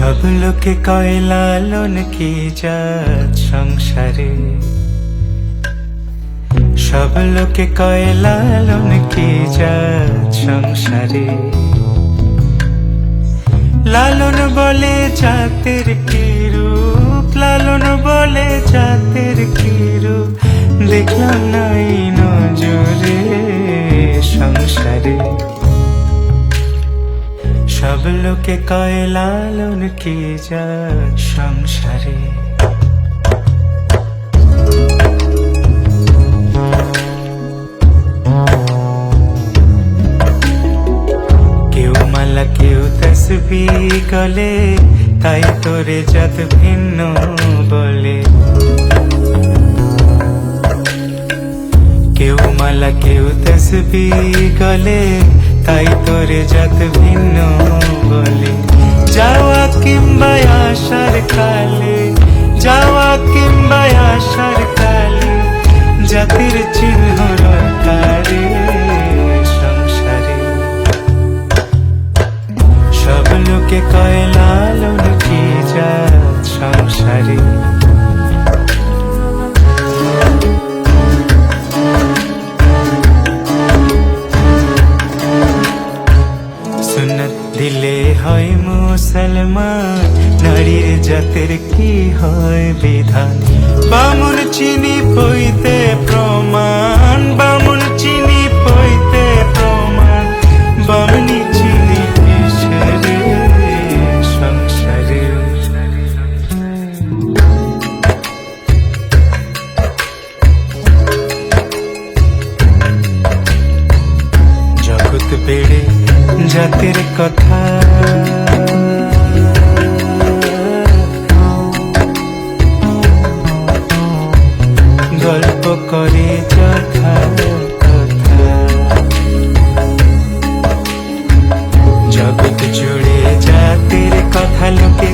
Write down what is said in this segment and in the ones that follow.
সব লোকে কয়, লালন কি জাত সংসারে? সব লোকে কয়, লালন কি জাত সংসারে? লালন বলে জাতের কি রূপ? লালন বলে জাতের কি রূপ? দেখলাম নাই নজরে। সব লোকে কয় লালন কি সংসারে? কেউ মালা, কেউ তসবি গলে, তাই তোরে যত ভিন্ন বলে। কেউ মালা, কেউ তসবি গলে তাই তোরে যত ভিন্ন বলে। যাওয়া কিংবা আসার কালে, যাওয়া কিংবা আসার কালে, জাতির চিহ্ন রকারে সংসারে। সব লোকে কয়, লালন কি সংসারে? হয় মুসলমান? নারীর জাতের কি হয় বিধান? বামুন চিনি পইতে প্রমাণ। বামুন চিনি পইতে প্রমাণ। বামনি চিনি সংসারে? জাতির কথা কথা লোকে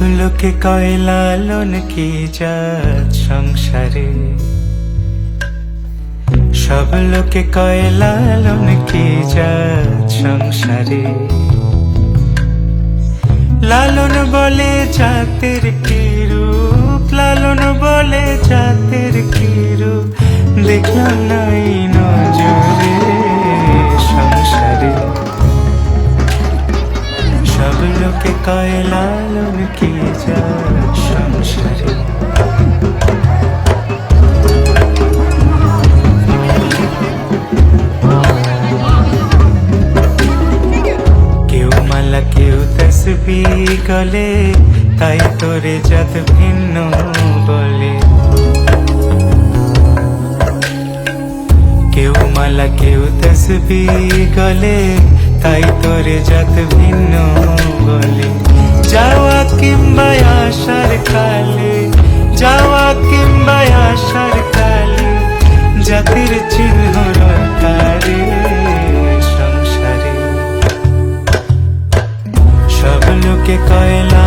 লোকে কয় লালন কি জাত সংসারে? সব লোকে কয় লালন কি জাত সংসারে? লালন বলে জাতের কি রূপ? লালন বলে জাতের কি রূপ? দেখলাম নাই তসবি গলে তাই তোরে যত ভিন্ন বলে। কেউ মালা কেউ তসবি গলে তাই তোরে যত ভিন্ন বলে যাওয়া কিংবা আসার কালে, যাওয়া কিংবা আসার কালে, জাতির চিহ্ন রকারে সংসারে। সব লোকে কয়লা